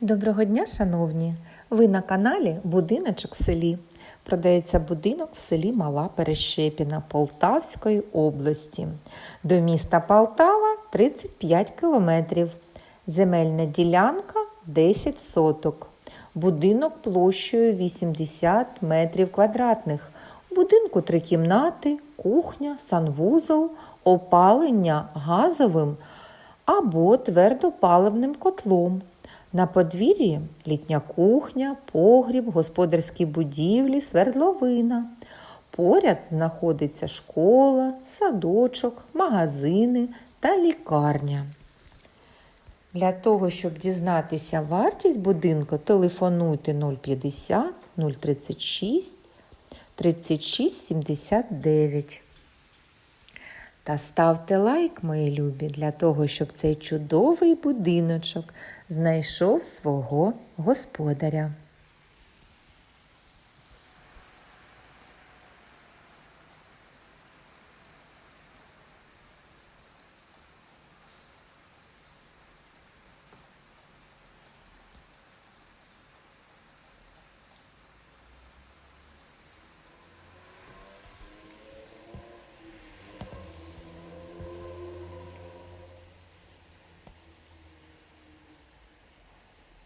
Доброго дня, шановні! Ви на каналі Будиночок в селі. Продається будинок в селі Мала Перещепіна Полтавської області. До міста Полтава 35 кілометрів. Земельна ділянка 10 соток. Будинок площею 80 метрів квадратних. Будинку три кімнати, кухня, санвузол, опалення газовим або твердопаливним котлом. На подвір'ї літня кухня, погріб, господарські будівлі, свердловина. Поряд знаходиться школа, садочок, магазини та лікарня. Для того, щоб дізнатися вартість будинку, телефонуйте 050 036 36 79. Та ставте лайк, мої любі, для того, щоб цей чудовий будиночок знайшов свого господаря.